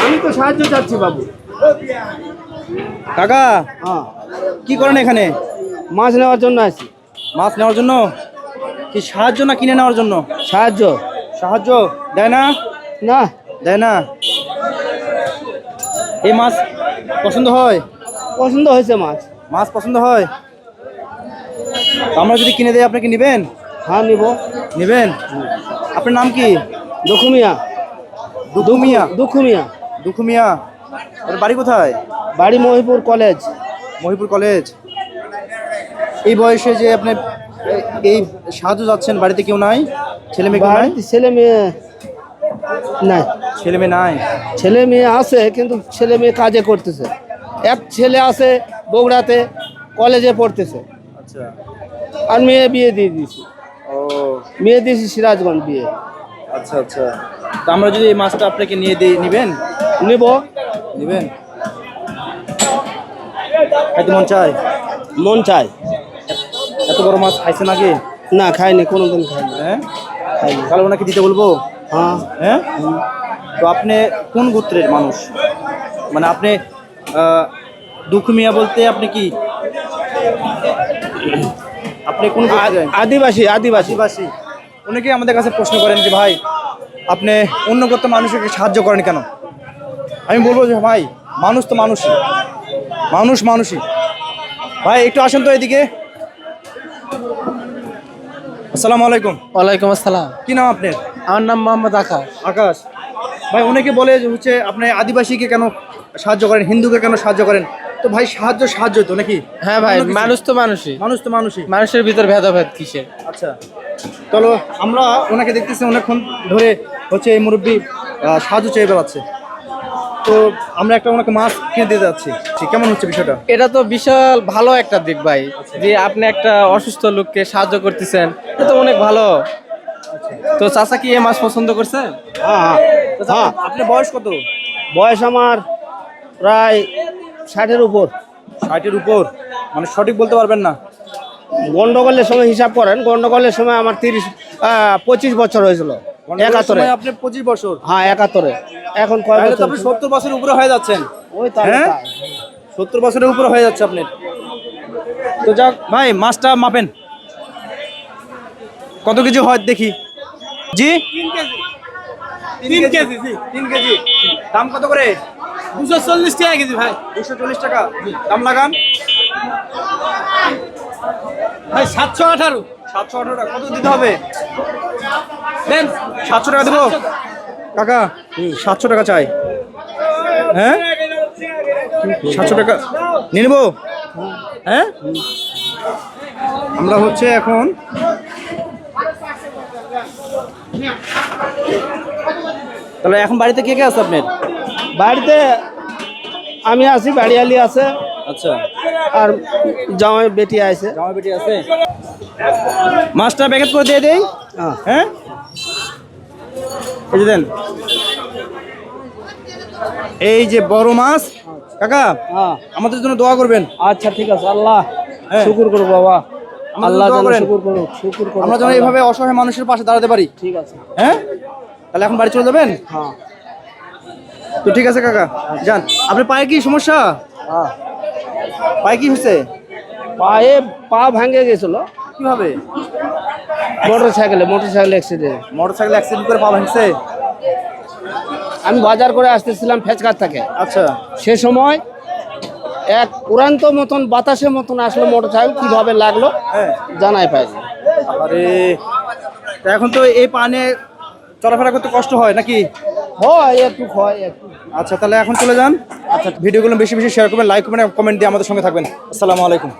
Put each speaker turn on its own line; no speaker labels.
আমি তো সাহায্য চাচ্ছি বাবু।
কাকা
হ্যাঁ।
কি করেন এখানে?
মাছ নেওয়ার জন্য আছি
মাছ নেওয়ার জন্য? কি সাহায্য না কিনে নেওয়ার জন্য?
সাহায্য।
সাহায্য? দেয় না?
না।
দেয় না? এই মাছ পছন্দ হয়?
পছন্দ হয়েছে মাছ।
মাছ পছন্দ হয়? আমরা যদি কিনে দেয় আপনি কি নেবেন?
হ্যাঁ নিব।
নেবেন? আপনার নাম কি?
দুখুমিয়া
দুদু মিয়া
দুখুমিয়া।
দুখু মিয়া বাড়ি কোথায়?
বাড়ি মহিপুর কলেজ।
মহিপুর কলেজ। এই বয়সে যে আপনি এই সাহায্য যাচ্ছেন বাড়িতে কেউ নাই? ছেলে মেয়ে নাই?
ছেলে মেয়ে নাই।
ছেলে মেয়ে নাই?
ছেলে মেয়ে আছে কিন্তু ছেলে মেয়ে কাজে করতেছে। এক ছেলে আছে বগুড়াতে কলেজে পড়তেছে।
আচ্ছা।
আর মেয়ে বিয়ে দিয়ে দিয়েছি।
ও।
মেয়ে দিয়েছি সিরাজগঞ্জ বিয়ে।
আচ্ছা আচ্ছা। তো আমরা যদি এই মাছটা আপনাকে নিয়ে দিই নেবেন?
নিব।
নেবেন? খাইতে মন চায়?
মন চাই
এত বড় মাছ খাইছেন আগে?
না খাইনি কোনোদিন খাইনি।
হ্যাঁ?
খাইনি।
তাহলে ওনাকে দিতে বলব?
হ্যাঁ।
হ্যাঁ? তো আপনি কোন গোত্রের মানুষ? মানে আপনি আহ, দুঃখ মিয়া বলতে আপনি কি? আপনি কোন?
আদিবাসী আদিবাসী।
আদিবাসী। অনেকে আমাদের কাছে প্রশ্ন করেন যে ভাই আপনি অন্য করতে মানুষকে সাহায্য করেন কেন? আমি বলব যে ভাই মানুষ তো মানুষই। মানুষ মানুষই। ভাই একটু আসেন তো এদিকে। আসসালামু আলাইকুম।
ওয়ালাইকুম আসসালাম।
কি নাম আপনার?
আমার নাম মোহাম্মদ আকাশ।
আকাশ। ভাই অনেকে বলে যে হচ্ছে আপনি আদিবাসীকে কেন সাহায্য করেন হিন্দুকে কেন সাহায্য করেন? তো ভাই সাহায্য সাহায্য তো নাকি?
হ্যাঁ ভাই মানুষ তো মানুষই।
মানুষ তো মানুষই।
মানুষের ভিতর ভেদাভেদ কিসের?
আচ্ছা। চলো আমরা ওনাকে দেখতেছি অনেকক্ষণ ধরে হচ্ছে এই মুরব্বী সাহায্য চেয়ে বেড়াচ্ছে। তো আমরা একটা ওনাকে মাছ কিনে দিতে যাচ্ছি। ঠিক, কেমন হচ্ছে বিষয়টা?
এটা তো বিশাল ভালো একটা দিক ভাই যে আপনি একটা অসুস্থ লোককে সাহায্য করতেছেন এটা তো অনেক ভালো। তো চাচা কি এই মাছ পছন্দ করছে?
হ্যাঁ হ্যাঁ হ্যাঁ।
আপনার বয়স কত?
বয়স আমার প্রায় ষাটের উপর।
ষাটের উপর? মানে সঠিক বলতে পারবেন না?
গন্ডগোলের সময় হিসাব করেন গন্ডগোলের সময় আমার তিরিশ পঁচিশ বছর হয়েছিল একাত্তরে।
আপনি পঁচিশ বছর?
হ্যাঁ একাত্তরে। এখন কয় বছর?
আপনি সত্তর বছরের উপরে হয়ে যাচ্ছেন।
ওই
হ্যাঁ? সত্তর বছরের উপরে হয়ে যাচ্ছে আপনার তো যাক ভাই মাছটা মাপেন। কত কেজি হয় দেখি। জি? তিন কেজি। তিন কেজি। দাম কত করে?
দুশো চল্লিশ টাকা কেজি ভাই।
দুশো চল্লিশ টাকা। দাম লাগান।
ভাই সাতশো আঠারো।
সাতশো আঠারো টাকা। কত দিতে হবে?
দেন।
সাতশো টাকা দেবো? কাকা সাতশো টাকা চাই। হ্যাঁ? সাতশো টাকা নিয়ে নেব? হ্যাঁ? আমরা হচ্ছে এখন তাহলে এখন বাড়িতে কে কে আছে আপনার?
বাড়িতে আমি আছি বাড়িয়ালি আছে।
আচ্ছা।
আর জামাই বেটি আছে।
জামা বেটি আছে। মাছটা প্যাকেট করে দিয়ে দেই।
হ্যাঁ।
হ্যাঁ? এই দেন। এই যে বড় মাছ। কাকা
হ্যাঁ।
আমাদের জন্য দোয়া করবেন।
আচ্ছা ঠিক আছে। আল্লাহ
হ্যাঁ।
শুকুর করো বাবা। আল্লাহ
করেন।
শুকুর করো শুকুর করো
আমরা যেন এইভাবে অসহায় মানুষের পাশে দাঁড়াতে পারি।
ঠিক আছে।
হ্যাঁ? তাহলে এখন বাড়ি চলে যাবেন?
হ্যাঁ।
তো ঠিক আছে কাকা। যান। আপনার পায়ে কি সমস্যা?
হ্যাঁ।
পায়ে কি হয়েছে?
পায়ে পা ভাঙে গেছিল।
কীভাবে?
মোটর সাইকেলে motorcycle accident
motorcycle accident করে পা ভাঙছে?
আমি বাজার করে আসতেছিলাম ফেচকার থেকে।
আচ্ছা।
সে সময় এক উড়ান্ত মতন বাতাসের মতন আসলো মোটর সাইকেল কীভাবে লাগল
হ্যাঁ।
জানাই পাইনি।
আরে এখন তো এই পানে চলাফেরা করতে কষ্ট হয় নাকি?
হয় একটু হয় একটু।
আচ্ছা তাহলে এখন চলে যান। আচ্ছা ভিডিওগুলো বেশি বেশি শেয়ার করবেন লাইক করবেন কমেন্ট দিয়ে আমাদের সঙ্গে থাকবেন। আসসালামু আলাইকুম।